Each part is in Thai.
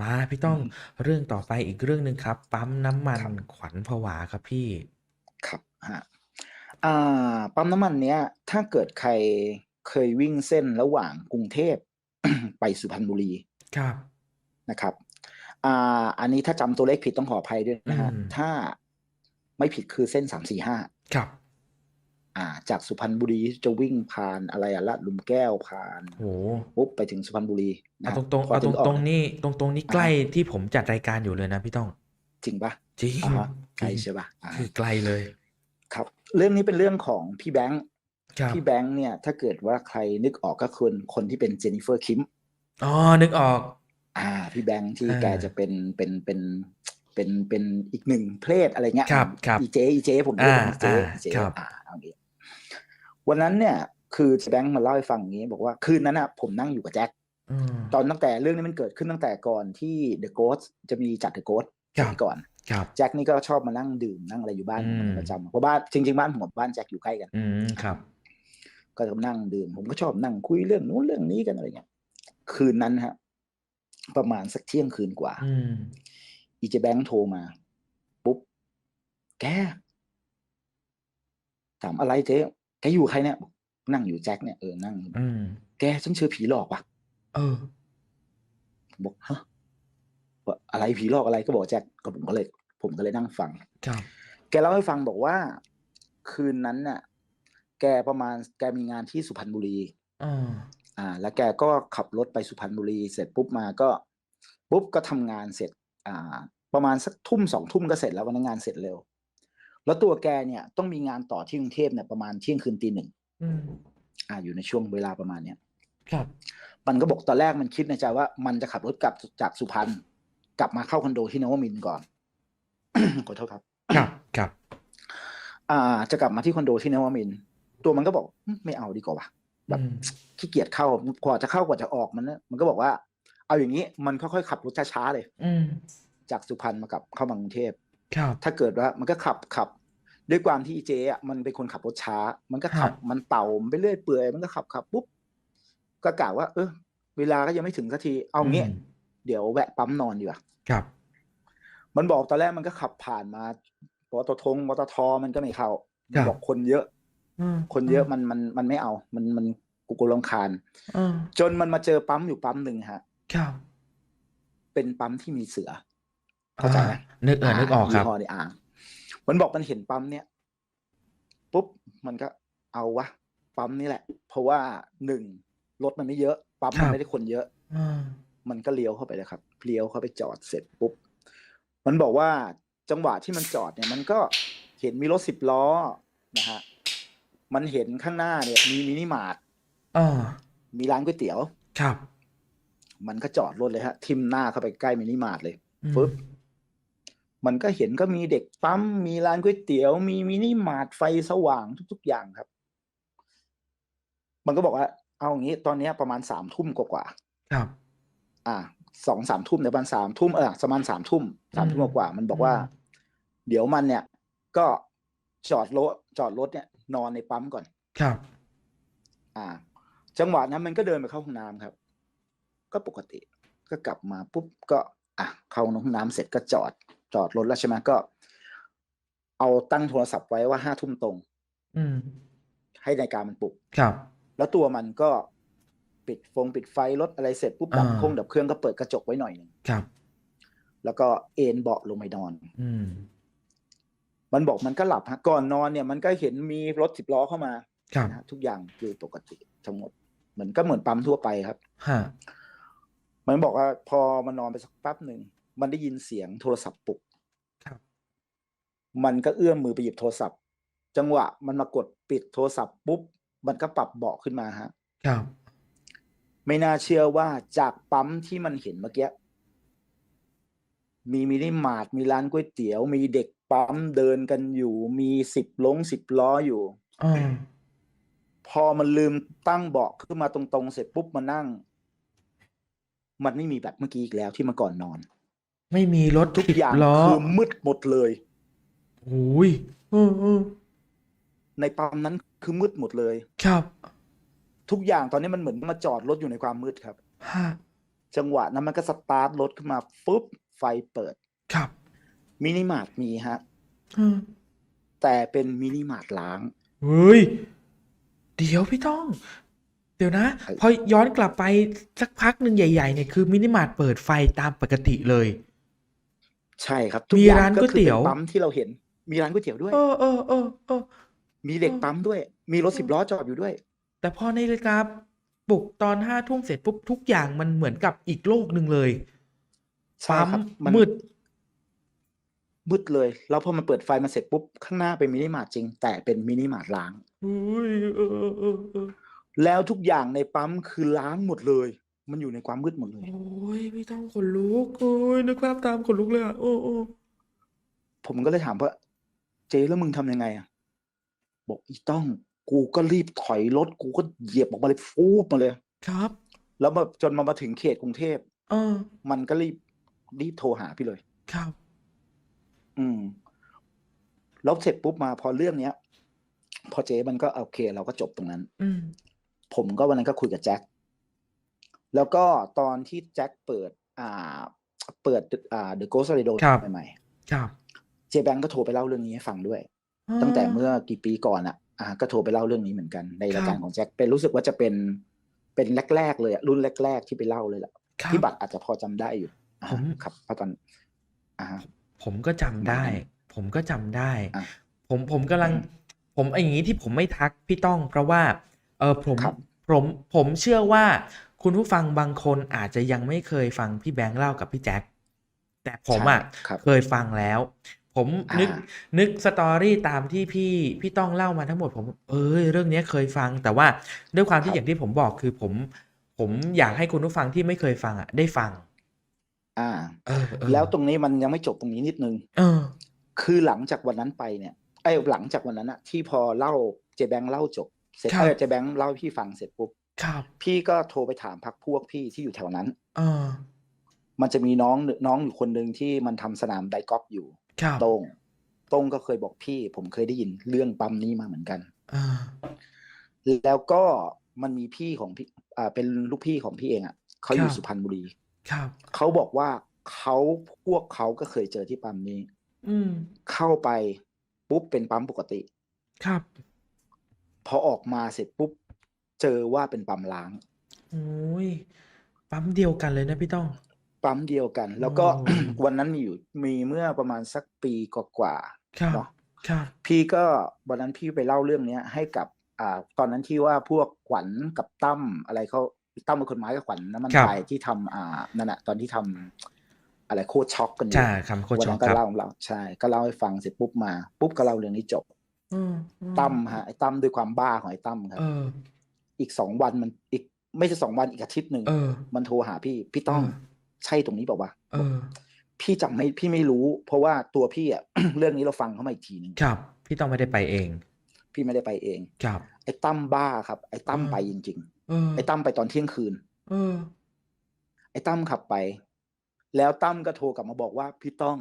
มาพี่อืต้องม เรื่องต่อไปอีกเรื่องหนึ่งครับ ปั๊มน้ำมัคนรับ ขวัญผวาครับพี่ ครับฮะอ่า ปั๊มน้ำมันเนี้ย ถ้าเกิดใครเคยวิ่งเส้นระหว่างกรุงเทพ ไปสุพรรณบุรี ครับ นะครับ อ่า อันนี้ถ้าจำตัวเลขผิดต้องขออภัยด้วยอืนะฮะมถ้าไม่ผิดคือเส้นสามสี่ห้าครับ อ่า จากสุพรรณบุรีจะวิ่งผ่านอะไรอะลาดหลุมแก้วผ่านโหปุ๊บไปถึงสุพรรณบุรีเอานะตรงๆพอเอาตถึรงงออกตรงนี้ตรงตรงนี้อ่าใกล้ฮะที่ผมจัดรายการอยู่เลยนะพี่ต้องจริงปะจริงอ่าฮะจใช่ริงใช่ปะอ่าคือไกลเลย ครับ เรื่องนี้เป็นเรื่องของพี่แบงค์ครับพี่แบงค์เนี่ย ถ้าเกิดว่าใครนึกออกก็คือคนที่เป็นเจนนิเฟอร์คิมอ๋อนึกออก อ่า พี่แบงค์ที่อ่าแกจะเป็นเป็นเป็นเป็นเป็นอีกหนึ่งเพศอะไรเงี้ยครับครับอีเจอีเจผมเรียกอ่าอีเจอ่าอีเจครับอ่าเอางี้ วันนั้นเนี่ย คือแบงค์มาเล่าให้ฟังอย่างนี้ บอกว่าคืนนั้นอะผมนั่งอยู่กับแจ็คอืมตอนตั้งแต่เรื่องนี้มันเกิดขึ้นตั้งแต่ก่อนที่ The Ghost จะมีจัด The Ghost ครัสบมัยก่อนครับแจ็คนี่ก็ชอบมานั่งดื่มนั่งอะไรอยู่บ้านอืผมมประจำเพราะบ้านจริงๆบ้านผมกับบ้านแจ็คอยู่ใกล้กันอืมครับ ก็จะมานั่งดื่ม ผมก็ชอบนั่งคุยเรื่องนู้นเรื่องนี้กันอะไรเงี้ยคืนนั้นฮะประมาณสักเที่ยงคืนกว่าอืมอีเจแบงค์โทรมา ปุ๊บ แกถามอะไรเจ๊ แกอยู่ใครเนี่ยบอกนั่งอยู่แจ็คเนี่ยเออนั่งอยู่อืม แกฉันเจอผีหลอกว่ะเออ ผมบอกฮะว่าอะไรผีหลอกอะไรก็บอกแจ็คก็ผมก็เลย ผมก็เลยนั่งฟัง ครับ แกเล่าให้ฟังบอกว่า คืนนั้นน่ะ แกประมาณแกมีงานที่สุพรรณบุรี อ่า อ่า แล้วแกก็ขับรถไปสุพรรณบุรี เสร็จปุ๊บมาก็ปุ๊บก็ทำงานเสร็จ อ่า ประมาณสักทุ่มสองทุ่มก็เสร็จแล้ววันนั้นงานเสร็จเร็ว แล้วตัวแกเนี่ยต้องมีงานต่อที่กรุงเทพเนี่ยประมาณเที่ยงคืนตีหนึ่งอืมอ่าอยู่ในช่วงเวลาประมาณเนี้ยครับมันก็บอกตอนแรกมันคิดในใจว่ามันจะขับรถกลับจากสุพรรณกลับมาเข้าคอนโดที่นวมินทร์ก่อนขอโทษครับ ครับครับ อ่า จะกลับมาที่คอนโดที่นวมินทร์ตัวมันก็บอกอืมไม่เอาดีกว่าว่ะแบบอืมขี้เกียจเข้ากว่าจะเข้ากว่าจะออกมันนะมันก็บอกว่า เอาอย่างนี้มันค่อยๆขับรถช้าๆเลยอืมจากสุพรรณมากับเข้ามากรุงเทพ ครับ ถ้าเกิดว่ามันก็ขับขับ ด้วยความที่เจ๊อะมันเป็นคนขับรถช้า มันก็ขับฮะมันเต่ามันไปเรื่อยเปื่อยมันก็ขับขับปุ๊บก็กล่าวว่า เออ เวลาก็ยังไม่ถึงสักทีเอางี้มเดี๋ยวแวะปั๊มนอนดีกว่าครับ มันบอกตอนแรกมันก็ขับผ่านมาปตทงปตทมันก็ไม่เข้าครับบอกคนเยอะอืมคนเยอะมันมันมันไม่เอา มันมันกูกลัวรำคาญอืมจนมันมาเจอปั๊มอยู่ปั๊มหนึ่งฮะ ครับ เป็นปั๊มที่มีเสือ เข้าใจไหมอ่นึกเออนึกออกครับยี่ห้อในอ่างมันบอกมันเห็นปั๊มเนี้ยปุ๊บมันก็เอาวะปั๊มนี่แหละ เพราะว่าหนึ่งรถมันไม่เยอะปั๊มครัมันบไม่ได้คนเยอะอืมมันก็เลี้ยวเข้าไปเลยครับเลี้ยวเข้าไปจอดเสร็จปุ๊บมันบอกว่าจังหวะที่มันจอดเนี่ยมันก็เห็นมีรถสิบล้อนะฮะมันเห็นข้างหน้าเนี่ย มีมินิมาร์ทอ่ามีร้านก๋วยเตี๋ยว ครับ มันก็จอดรถเลยฮะ ทิมหน้าเข้าไปใกล้มินิมาร์ทเลยอืมปึ๊บ มันก็เห็นก็มีเด็กปั๊มมีร้านก๋วยเตี๋ยว มีมินิมาร์ทไฟสว่างทุก ๆ อย่างครับ มันก็บอกว่า เอาอย่างนี้ตอนเนี้ยประมาณสามทุ่มกว่าๆครับ อ่าสองสามทุ่มเดี๋ยวประมาณสามทุ่มเออประมาณสามทุ่มสามทุ่มอืมกว่าๆมันบอกว่าอืมเดี๋ยวมันเนี่ย ก็จอดรถจอดรถเนี่ย นอนในปั๊มก่อนครับ อ่า จังหวะนั้นมันก็เดินไปเข้าห้องน้ำครับ ก็ปกติก็กลับมาปุ๊บก็ อะเข้าห้องน้ำเสร็จก็จอด จอดรถแล้วใช่ไหมก็ เอาตั้งโทรศัพท์ไว้ว่าห้าทุ่มตรง อืม ให้นาฬิกามันปลุกครับ แล้วตัวมันก็ปิดฟงปิดไฟรถอะไรเสร็จปุ๊บดับอ่าเครื่องดับเครื่องก็เปิดกระจกไว้หน่อยหนึ่งครับ แล้วก็เอนเบาะลงไปนอน อืม มันบอกมันก็หลับฮะก่อนนอนเนี่ย มันก็เห็นมีรถสิบล้อเข้ามาครับนะฮะทุกอย่างคือปกติทั้งหมดเหมือนก็เหมือนปั๊มทั่วไปครับฮะมันบอกว่าพอมันนอนไปสักแป๊บหนึ่ง มันได้ยินเสียงโทรศัพท์ปลุกครับมันก็เอื้อมมือไปหยิบโทรศัพท์ จังหวะมันมากดปิดโทรศัพท์ปุ๊บ มันก็ปรับเบาะขึ้นมาฮะ ครับ ไม่น่าเชื่อว่าจากปั๊มที่มันเห็นเมื่อกี้มีมินิมาร์ทมีร้านก๋วยเตี๋ยว มีเด็กปั๊มเดินกันอยู่ มีสิบลงสิบล้ออยู่อ่าพอมันลืมตั้งเบาะขึ้นมาตรงๆ เสร็จปุ๊บมานั่ง มันไม่มีแบบเมื่อกี้อีกแล้วที่มาก่อนนอน ไม่มีรถทุกสิบอย่างล้อคือมืดหมดเลยโอ้ยอืมอืมในปั๊มนั้นคือมืดหมดเลย ครับ ทุกอย่างตอนนี้มันเหมือนมาจอดรถอยู่ในความมืดครับฮะจังหวะนั้นมันก็สตาร์ทรถขึ้นมาปุ๊บไฟเปิด ครับมินิมาร์ทมีฮะเออแต่เป็นมินิมาร์ทล้างเฮ้ยเดี๋ยวพี่ต้อง เดี๋ยวนะไอ้พอย้อนกลับไปสักพักหนึ่งใหญ่ ๆ เนี่ยคือมินิมาร์ทเปิดไฟตามปกติเลย ใช่ครับ ทุกมีอย่างร้านก็ก๋วยคือเตี๋เป็ยวนปั๊มที่เราเห็น มีร้านก๋วยเตี๋ยวด้วย เออเออเออเออมีเด็กเออปั๊มด้วย มีรถสิบล้อจอดอยู่ด้วย แต่พอในรายการปลุกตอนห้าทุ่มเสร็จปุ๊บทุกอย่างมันเหมือนกับอีกโลกหนึ่งเลยใช่ปั๊มครับ มันมืด มืดเลย แล้วพอมันเปิดไฟมาเสร็จปุ๊บ ข้างหน้าเป็นมินิมาร์ทจริง แต่เป็นมินิมาร์ทล้าง อุ้ยเออเออเออเออแล้วทุกอย่างในปั๊มคือล้างหมดเลย มันอยู่ในความมืดหมดเลย โอ้ยพี่ต้องขนลุกโอ้ยนึกภาพตามขนลุกเลยอะโอ้โอ้ผมก็เลยถามว่า เจ๊แล้วมึงทำยังไงอะ บอกอีต้อง กูก็รีบถอยรถกูก็เหยียบออกมาเลยฟูบมาเลย ครับแล้วมาจนมามาถึงเขตกรุงเทพเออมันก็รีบรีบโทรหาพี่เลย ครับอืมแล้วเสร็จปุ๊บมาพอเรื่องเนี้ย พอเจ๊มันก็โอเค เราก็จบตรงนั้น อืมผมก็วันนั้นก็คุยกับแจ็ค แล้วก็ตอนที่แจ็คเปิด อ่า เปิดอ่า The Ghost Radio ครับใหม่ครับๆเจแบงก์ก็โทรไปเล่าเรื่องนี้ให้ฟังด้วย ตั้งแต่เมื่อกี่ปีก่อนอะอ่าก็โทรไปเล่าเรื่องนี้เหมือนกันในรายการของแจ็คเป็นรู้สึกว่าจะเป็นเป็นแรกๆเลยอะรุ่นแรก ๆ ที่ไปเล่าเลยแหละครับพี่บัตรอาจจะพอจำได้อยู่อ่าผมครับเพราะตอนอ่าฮะผมก็จำได้เหมือนกันผมก็จำได้อะผมผมกำลังอืมผมไอ้อย่างนี้ที่ผมไม่ทักพี่ต้อง เพราะว่า เออผมครับผมผมเชื่อว่า คุณผู้ฟังบางคนอาจจะยังไม่เคยฟังพี่แบงค์เล่ากับพี่แจ็คแต่ผมอะใช่ครับเคยฟังแล้ว ผมนึกอ่านึกสตอรี่ตามที่พี่พี่ต้องเล่ามาทั้งหมดผม เอ้ยเรื่องเนี้ยเคยฟัง แต่ว่าด้วยความที่อย่างที่ผมบอกคือผม ผมอยากให้คุณผู้ฟังที่ไม่เคยฟังอะได้ฟัง อ่าเออเออแล้วตรงนี้มันยังไม่จบตรงนี้นิดนึง เออ คือหลังจากวันนั้นไปเนี่ยไอ้ยหลังจากวันนั้นอะที่พอเล่าเจแบงค์เล่าจบเสร็จครับเออเจแบงค์เล่าให้พี่ฟังเสร็จปุ๊บ ครับ พี่ก็โทรไปถามพักพวกพี่ที่อยู่แถวนั้น เออ มันจะมีน้องน้องอยู่คนหนึ่งที่มันทำสนามไดกอล์ฟอยู่ครับ โต้งโต้งก็เคยบอกพี่ ผมเคยได้ยินเรื่องปั๊มนี้มาเหมือนกัน เออ แล้วก็มันมีพี่ของพี่อ่าเป็นลูกพี่ของพี่เองอะเขาอยู่ครับ สุพรรณบุรีครับ เขาบอกว่าเขาพวกเขาก็เคยเจอที่ปั๊มนี้ อืม เข้าไปปุ๊บเป็นปั๊มปกติ ครับ พอออกมาเสร็จปุ๊บ เจอว่าเป็นปั๊มล้าง โอ้ย ปั๊มเดียวกันเลยนะพี่ต้อง ปั๊มเดียวกัน แล้วก็โอ้วันนั้นมีอยู่มีเมื่อประมาณสักปีกว่าครับๆเนาะครับพี่ก็วันนั้นพี่ไปเล่าเรื่องเนี้ยให้กับอ่าตอนนั้นที่ว่าพวกขวัญกับตั้มอะไรเขาตั้มเป็นคนไม้กับขวัญน้ำมันครับพายที่ทำอ่านั่นแหะตอนที่ทำอะไรโคตรช็อกกันอยู่ใช่คำโคตรวันช็อนั้กนก็ครับเล่าเล่าใช่ ก็เล่าให้ฟังเสร็จปุ๊บมา ปุ๊บก็เล่าเรื่องนี้จบอืมอืตั้มฮะไอ้ตั้มด้วยความบ้าของไอ้ตั้มครับเอออีกสองวันมันอีกไม่ใช่สองวันอีกอาทิตย์หนึ่งเออมันโทรหาพี่ พี่ต้องเออใช่ตรงนี้เปล่าวะเออพี่จำไม่พี่ไม่รู้ เพราะว่าตัวพี่อะเรื่องนี้เราฟังเขามาอีกทีหนึงครับ พี่ต้องไม่ได้ไปเอง พี่ไม่ได้ไปเอง ครับ ไอ้ตั้มบ้าครับ ไอ้ตั้มเออไปจริงเออๆไอ้ตั้มไปตอนเที่ยงคืนเออไอ้ตั้มขับไป แล้วตั้มก็โทรกลับมาบอกว่า พี่ต้อง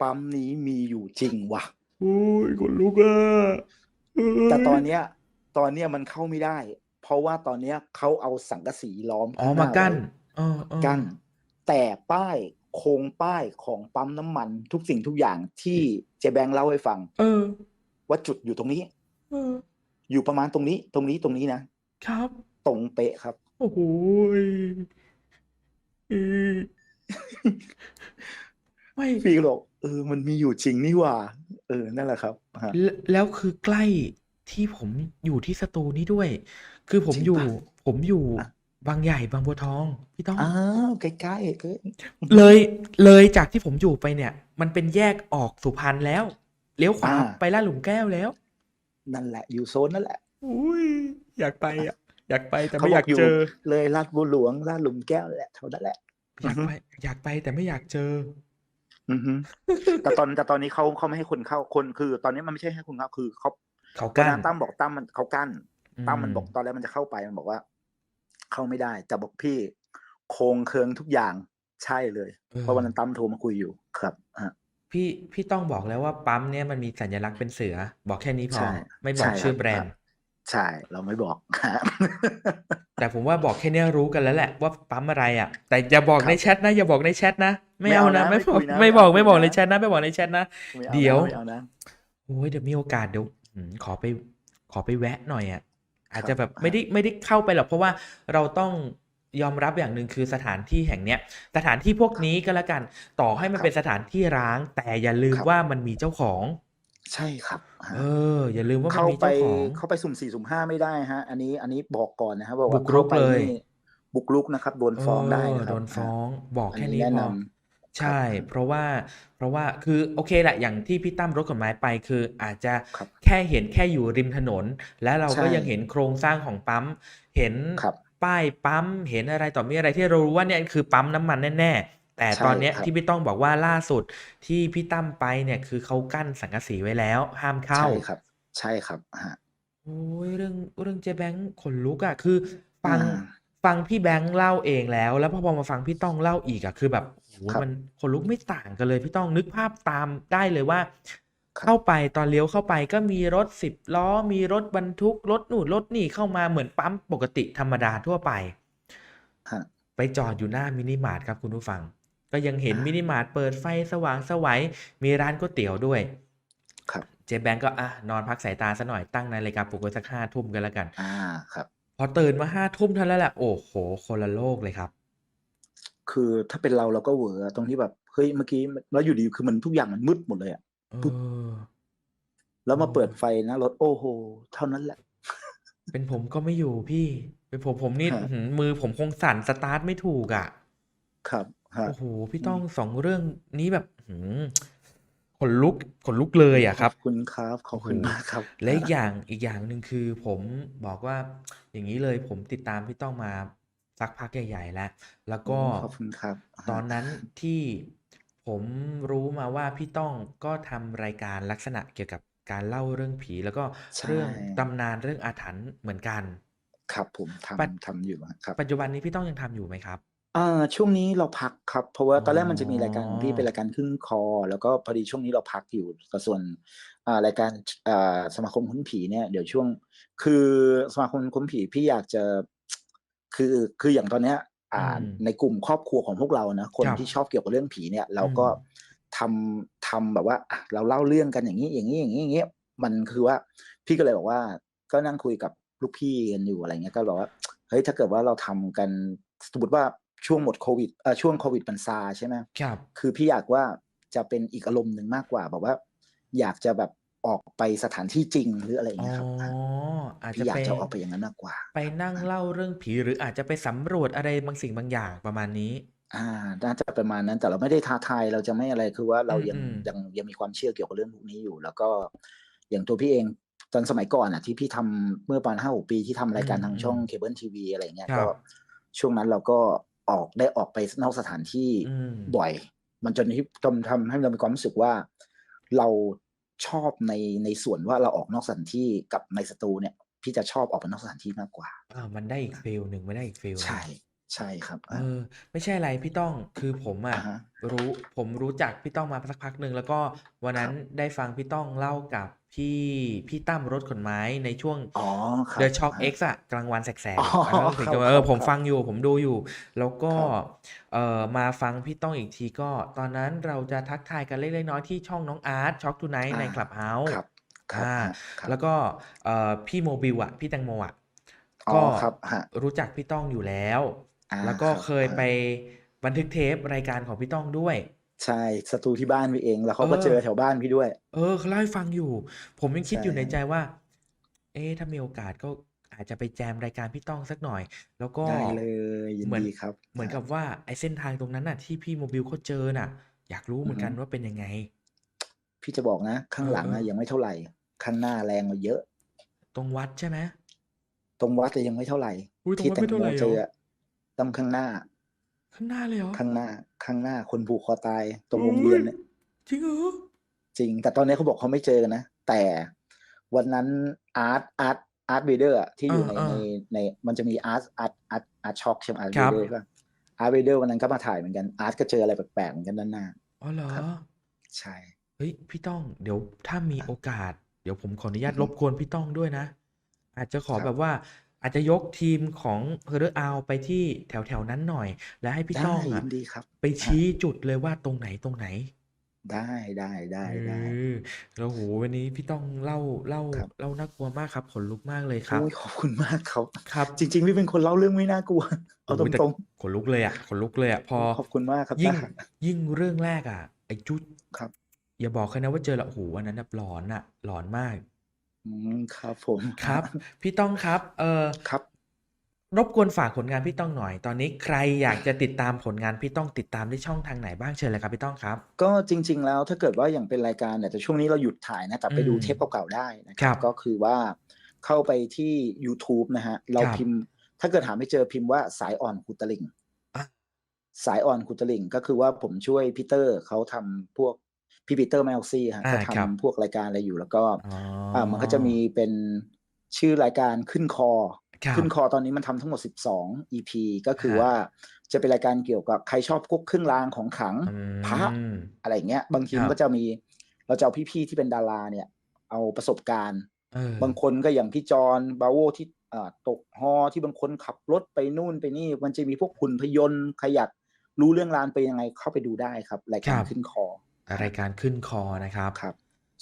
ปั๊มนี้มีอยู่จริงว่ะโอ้ยคนลุกอะเยแต่ตอนเนี้ย ตอนเนี้ยมันเข้าไม่ได้ เพราะว่าตอนเนี้ยเขาเอาสังกะสีล้อมอ๋อข้งหมากั้นไว้เออเออกั้นแต่ป้ายโครงป้ายของปั๊มน้ำมันทุกสิ่งทุกอย่างที่เจแบงค์เล่าให้ฟัง เออ ว่าจุดอยู่ตรงนี้เอออยู่ประมาณตรงนี้ ตรงนี้ตรงนี้นะครับ ตรงเป๊ะครับ โอ้โหยเออไม่พี่ก็บอกเออ มันมีอยู่จริงนี่หว่า เออ นั่นแหละครับฮะแล้วแล้วคือใกล้ ที่ผมอยู่ที่สตูนี้ด้วย คือผมจริงอยู่ ปะผมอยู่อะบางใหญ่บางบัวทอง พี่ต้อง อ้าวใกล้ๆเอ้ยเลยเลยจากที่ผมอยู่ไปเนี่ย มันเป็นแยกออกสุพรรณแล้ว เลี้ยวขวาอ่า ไปลาดหลุมแก้วแล้ว นั่นแหละอยู่โซนนั่นแหละอุ้ยอยากไปอะ อยากไปแต่เขาไม่บออกยากอยู่เจอ เลยลาดบัวหลวงลาดหลุมแก้วแหละเท่านั้นแหละอยากไป อยากไปแต่ไม่อยากเจอ อือฮึแต่ตอนแต่ตอนนี้เขาเขาไม่ให้คนเข้าคนคือ ตอนนี้มันไม่ใช่ให้คนเข้าคือเขา เขาตอนกั้นนั้นตั้มบอกตั้มมันเขากั้นตั้มมันอืมบอกตอนแรกมันจะเข้าไปมันบอกว่า เข้าไม่ได้แต่บอกพี่ โครงเคิงทุกอย่างใช่เลยเออเพราะวันนั้นตั้มโทรมาคุยอยู่ครับฮะพี่พี่ต้องบอกแล้วว่าปั๊มเนี่ยมันมีสัญลักษณ์เป็นเสือ บอกแค่นี้พอใช่ไม่บอกใช่ชื่อครับแบรนครัด์บใช่เราไม่บอกแต่ผมว่าบอกแค่เนี้ยรู้กันแล้วแหละว่าปั๊มอะไรอะ แต่อย่าบอกครับในแชทนะอย่าบอกในแชทนะไม่ไม่เอาเอานะนะไม่บอกไม่คุยนะไม่บอกไม่ไม่เอาบอกคุยในนะแชทนะไม่บอกในแชทนะไม่อาเดี๋ยวนะไม่เอานะโอ้ยเดี๋ยวมีโอกาสเดี๋ยวอืม ขอไปขอไปแวะหน่อยอะอาจครับจะแบบไม่ได้ไม่ได้เข้าไปหรอกเพราะว่าเราต้องยอมรับอย่างหนึ่งคือสถานที่แห่งเนี้ย สถานที่พวกนี้ก็แล้วกัน ต่อให้มันครับเป็นสถานที่ร้าง แต่อย่าลืมครับว่ามันมีเจ้าของ ใช่ครับฮะเออ อย่าลืมว่ามันเข้ามีไปเจ้าของเข้าไปสุ่มสี่สุ่มห้าไม่ได้ฮะ อันนี้อันนี้บอกก่อนนะครับว่าบุกรุกข้าไปเลยนี่บุกรุกนะครับโดนฟ้องได้นะคเโดรับนฟ้องบอกอันแค่นี้นี้แนะพนอำ ใช่ เพราะว่า เพราะว่าคือโอเคแหละอย่างที่พี่ตั้มรถกฎหมายไป คืออาจจะครับแค่เห็นแค่อยู่ริมถนน และเราก็ใช่ยังเห็นโครงสร้างของปั๊ม เห็นครับป้ายปั๊ม เห็นอะไรต่อมีอะไรที่เรารู้ว่าเนี่ยคือปั๊มน้ำมันแน่ๆ แต่ใช่ตอนเนี้ยครับที่พี่ต้องบอกว่าล่าสุดที่พี่ตั้มไปเนี่ยคือเขากั้นสังกะสีไว้แล้ว ห้ามเข้า ใช่ครับ ใช่ครับฮะโอ้ยเรื่องเรื่องเจ๊แบงค์ขนลุกอะคือฟังอ่า ฟังพี่แบงค์เล่าเองแล้ว แล้วพอพอมาฟังพี่ต้องเล่าอีกอะคือแบบโหครับมันขนลุกไม่ต่างกันเลย พี่ต้องนึกภาพตามได้เลยว่าครับเข้าไปตอนเลี้ยวเข้าไปก็มีรถสิบล้อ มีรถบรรทุกรถนู่นรถนี่เข้ามาเหมือนปั๊มปกติธรรมดาทั่วไปฮะไปจอดอยู่หน้ามินิมาร์ทครับคุณผู้ฟัง ก็ยังเห็นอ่ามิมินิมาร์ทเปิดไฟสว่างสวัยมีร้านก๋วยเตี๋ยวด้วยครับเจ๊แบงก์ก็อะนอนพักสายตาซะหน่อยตั้งนาฬิกาปลุกไว้สักห้าทุ่มกันแล้วกัน อ่าครับพ อตื่นมาห้าทุ่มเท่านั้นแหละ โอ้โห คนละโลกเลยครับ คือถ้าเป็นเราเราก็เหวอตรงที่แบบเฮ้ยเมื่อกี้แล้วอยู่ดีคือมันทุกอย่างมันมืดหมดเลยอะเอปุ๊บอแล้วมาโอ้เปิดไฟนะรถโอ้โห เท่านั้นแหละ เป็นผมก็ไม่อยู่พี่ เป็นผมผมนี่ฮะอื้อหือมือผมคงสั่นสตาร์ทไม่ถูกอะ ครับฮะโอ้โหพี่อืมต้องสองเรื่องนี้แบบอื้อหือ ขนลุกขนลุกเลยอะครับ ขอบคุณครับขอบคุณโอ้โหมากครับ และอีกอย่างอีกอย่างหนึ่งคือผมบอกว่าอย่างนี้เลยผมติดตามพี่ต้องมาสักพักใหญ่ๆแล้ว แล้วก็ขอบคุณครับ ตอนนั้นที่ผมรู้มาว่าพี่ต้องก็ทำรายการลักษณะเกี่ยวกับการเล่าเรื่องผีแล้วก็ใช่เรื่องตำนานเรื่องอาถรรพ์เหมือนกัน ครับผมปัจทำทำอยู่ครับ ปัจจุบันนี้พี่ต้องยังทำอยู่ไหมครับ อ่าช่วงนี้เราพักครับ เพราะว่าตอนแรกมันจะมีรายการของพี่อ๋อเป็นรายการครึ่งคอ แล้วก็พอดีช่วงนี้เราพักอยู่ แต่ส่วน อ่า รายการอ่า สมาคมค้นผีเนี่ย เดี๋ยวช่วง คือสมาคมค้นผีพี่อยากจะ คือ คืออย่างตอนเนี้ยอ่าอืมในกลุ่มครอบครัวของพวกเรานะคนครับ ที่ชอบเกี่ยวกับเรื่องผีเนี่ย เราก็อืมทำ ทำแบบว่าอะเราเล่าเรื่องกันอย่างนี้ อย่างนี้ อย่างนี้ อย่างนี้ มันคือว่า พี่ก็เลยบอกว่า ก็นั่งคุยกับลูกพี่กันอยู่ อะไรเงี้ย ก็บอกว่า เฮ้ย ถ้าเกิดว่าเราทำกันสมมติว่า ช่วงหมดโควิดเอ่อช่วงโควิดมันซาใช่ไหมครับ คือพี่อยากว่าจะเป็นอีกอารมณ์หนึ่งมากกว่าแบบว่า อยากจะแบบออกไปสถานที่จริงหรืออะไรอย่างอ๋อเงี้ยครับอะอาจจะพี่อยาไปกจะออกไปอย่างนั้นมากกว่า ไปนั่งเล่าเรื่องผีหรืออาจจะไปสำรวจอะไรบางสิ่งบางอย่างประมาณนี้ อ่า น่าจะประมาณนั้นแต่เราไม่ได้ท้าทายเราจะไม่อะไรคือว่าเรายังอืม ยังยังมีความเชื่อเกี่ยวกับเรื่องพวกนี้อยู่ แล้วก็อย่างตัวพี่เองตอนสมัยก่อนอะที่พี่ทำเมื่อประมาณห้าหกปีที่ทำรายการทางช่องเคเบิลทีวีอะไรเงี้ยครับ ก็ช่วงนั้นเราก็ ออกได้ออกไปนอกสถานที่อืมบ่อย มันจนที่ทำทำให้เรามีความรู้สึกว่า เราชอบในในส่วนว่าเราออกนอกสถานที่กับในสตูเนี่ยพี่จะชอบออกไปนอกสถานที่มากกว่าอ่ามันได้อีกฟิลหนึ่งไม่ได้อีกฟิลหนึ่งใช่ใช่ครับเออไม่ใช่อะไรพี่ต้องคือผมอะอ่าฮะรู้ผมรู้จักพี่ต้องมาสักพักหนึ่งแล้วก็วันนั้นได้ฟังพี่ต้องเล่ากับ พี่พี่ตั้มรถขนไม้ในช่วง อ๋อครับ The Shock อ่า X อะกลางวันแสกอ๋อๆอันนั้นถึงครับจะเออผมครับฟังอยู่ผมดูอยู่ แล้วก็ครับ เอ่อมาฟังพี่ต้องอีกทีก็ ตอนนั้นเราจะทักทายกันเล็กๆน้อยๆที่ช่องน้องอาร์ตช็อกทูไนท์ในอ่าคลับเฮาส์ครับครับอ่าฮะครับ แล้วก็เอ่อพี่โมบิลอะพี่แตงโมอะอ๋อก็ครับฮะรู้จักพี่ต้องอยู่แล้ว อ่าแล้วก็ครับเคยฮะไปบันทึกเทปรายการของพี่ต้องด้วย ใช่สตูที่บ้านพี่เอง แล้วเขาก็เออเจอแถวบ้านพี่ด้วย เออเขาเล่าให้ฟังอยู่ ผมยังคิดใช่ อยู่ในใจว่า เอ๊ะถ้ามีโอกาสก็อาจจะไปแจมรายการพี่ต้องสักหน่อย แล้วก็ได้เลยยินเหมือนดีครับเหมือนกับว่าไอ้เส้นทางตรงนั้นน่ะ ที่พี่โมบิลเขาเจอน่ะ อยากรู้เหมือนกันอือฮึว่าเป็นยังไง พี่จะบอกนะข้างหลังเออนะเออยังไม่เท่าไหร่ ข้างหน้าแรงกว่าเยอะ ตรงวัดใช่ไหมตรงวัดจะยังไม่เท่าไหร่ อุ้ยตรงที่วัดแตงไม่เท่าโมไหร่เจเหรอออะต้องข้างหน้า ข้างหน้าเลยเหรอข้างหน้า ข้างหน้าคนผูกคอตายตรงโอ้โรยงเรียนเนี่ยจริงเหรอจริง แต่ตอนนี้เขาบอกเขาไม่เจอกันนะ แต่วันนั้นอาร์ตอาร์ตอาร์ตเบเดอร์ที่อยู่ในอ่าในอ่าในมันจะมีอาร์ตอาร์ตอาร์ตอาร์ตช็อกใช่ไหมอาร์ตคเบรับเดอร์ใช่ป่ะอาร์ตเบเดอร์วันนั้นก็มาถ่ายเหมือนกันอาร์ตก็เจออะไรแปลกๆเหมือนกันด้านหน้าอ๋อเหรอครับใช่เฮ้ยพี่ต้องเดี๋ยวถ้ามีโอกาส เดี๋ยวผมขออนุญาตอือฮึรบกวนพี่ต้องด้วยนะ อาจจะขอครับแบบว่า อาจจะยกทีมของ Horror Hour ไปที่แถวๆนั้นหน่อย แล้วให้พี่ได้ต้องยิอะนดีครับไปฮะชี้จุดเลยว่าตรงไหนตรงไหน ได้ได้ได้เอได้อแล้วโหวันนี้พี่ต้องเล่าเล่าครับเล่าน่ากลัวมากครับขนลุกมากเลยครับโอ้ยขอบคุณมากครับครับ จริง ๆ พี่เป็นคนเล่าเรื่องไม่น่ากลัวเอาตโอ้ยแต่รงขนลุกเลยอะขนลุกเลยอะพอๆขอบคุณมากครับยิ่งตายิ่งเรื่องแรกอะไอ้จุดครับ อย่าบอกแค่นะว่าเจอและโอ้โหอันนั้นแบบหลอนอะหลอนมาก อืม ครับผม ครับ พี่ต้องครับ เออครับ รบกวนฝากผลงานพี่ต้องหน่อย ตอนนี้ใครอยากจะติดตามผลงานพี่ต้องติดตามได้ช่องทางไหนบ้างเชิญเลยครับพี่ต้องครับ ก็จริง ๆ แล้วถ้าเกิดว่าอย่างเป็นรายการเนี่ยแต่ช่วงนี้เราหยุดถ่ายนะ แต่ไปดูอืมเทปเก่าๆได้นะคครัรับ บ ก็คือว่าเข้าไปที่ YouTube นะฮะ เราครับพิมพ์ ถ้าเกิดหาไม่เจอพิมพ์ว่าสายอ่อนขุดตะลิง อะสายอ่อนขุดตะลิงก็คือว่าผมช่วยพีเตอร์เขาทำพวก พี่ปีเตอร์แมลซี่ฮะอ่าก็ครับทำพวกรายการอะไรอยู่แล้วก็อ๋ออ่ามันก็จะมีเป็นชื่อรายการขึ้นคอครับขึ้นคอตอนนี้มันทำทั้งหมด 12 EP ก็คือฮะว่าจะเป็นรายการเกี่ยวกับใครชอบพวกเครื่องรางของขลังอืพระมอะไรอย่างเงี้ย บางทีครัมันบก็จะมีเราจะเอาพี่ๆที่เป็นดาราเนี่ย เอาประสบการณ์เออบางคนก็อย่างพี่จอห์นบาโวที่อ่าตกฮอที่บางคนขับรถไปนู่นไปนี่ มันจะมีพวกหุ่นพยนต์ใครอยากรู้เรื่องรานไปยังไงเข้าไปดูได้ครับรายการขึ้นคอ รายการขึ้นคอนะครับครับ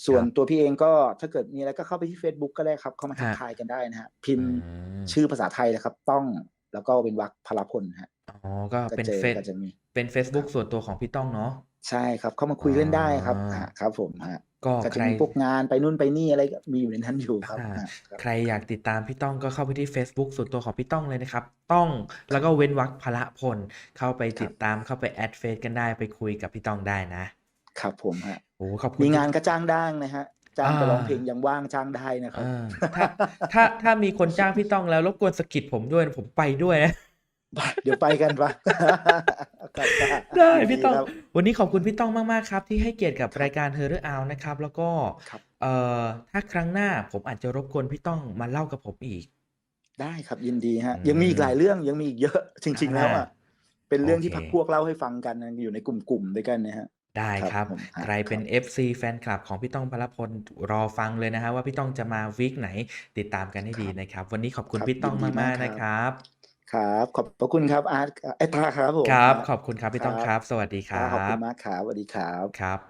ส่วนครับตัวพี่เองก็ถ้าเกิดมีอะไรก็เข้าไปที่ Facebook ก็ได้ครับ เข้ามาทักฮะทายกันได้นะฮะพิมพ์อืมชื่อภาษาไทยนะครับ ต้องแล้วก็เป็นวักพลพลฮะอ๋อก็ก็เป็นเจอเฟซก็จะมีเป็น Facebook ครับส่วนตัวของพี่ต้องเนาะใช่ครับ เข้ามาคุยเล่นได้ครับอ่าฮะครับผมฮะก็ก็ใคจะรมีพวกงานไปนู่นไปนี่อะไรก็มีอยู่ในนั้นอยู่ครับอ่าฮะครับ ใครอยากติดตามพี่ต้องก็เข้าไปที่ Facebook ส่วนตัวของพี่ต้องเลยนะครับ ต้องแล้วก็เว้นวรรคพละพลเข้าไปติดตามเข้าไปแอดเฟซกันได้ไปคุยกับพี่ต้องได้นะ ครับผมฮะโอ้ขอบคุณมีที่งานก็จ้างได้นะฮะจ้างไปอ่าร้องเพลงยังว่างจ้างได้นะครับอ่าถ้าถ้าถ้ามีคนจ้างพี่ต้องแล้วรบกวนสะกิดผมด้วยผมไปด้วยนะเดี๋ยวไปกันปะครับได้พี่ยินต้องครับวันนี้ขอบคุณพี่ต้องมาก ๆ ครับ ที่ให้เกียรติกับรายการ Horror Hour นะครับ แล้วก็ครับเอ่อถ้าครั้งหน้าผมอาจจะรบกวนพี่ต้องมาเล่ากับผมอีก ได้ครับยินดีฮะอืมยังมีอีกหลายเรื่องยังมีอีกเยอะจริง ๆ แล้วอ่าอะเป็นเรื่องที่โอเคพักพวกเล่าให้ฟังกันนะอยู่ในกลุ่มๆด้วยกันนะฮะ ได้คครัรับบผมอะใครเป็น FC แฟนคลับของพี่ต้องพลพล รอฟังเลยนะฮะว่าพี่ต้องจะมาวีคไหน ติดตามกันให้ดีนะครับ วันนี้ขอบคุณครับ พี่ต้องยินดีมากมากๆนะครับ ครับ ขอบพระคุณครับอาร์ตไอ้ยตาครับผมครับฮะขอบคุณครับพี่ต้องครับ สวัสดีคครัรับ ขอบคุบณมากครับ สวัสดีครับ ครับ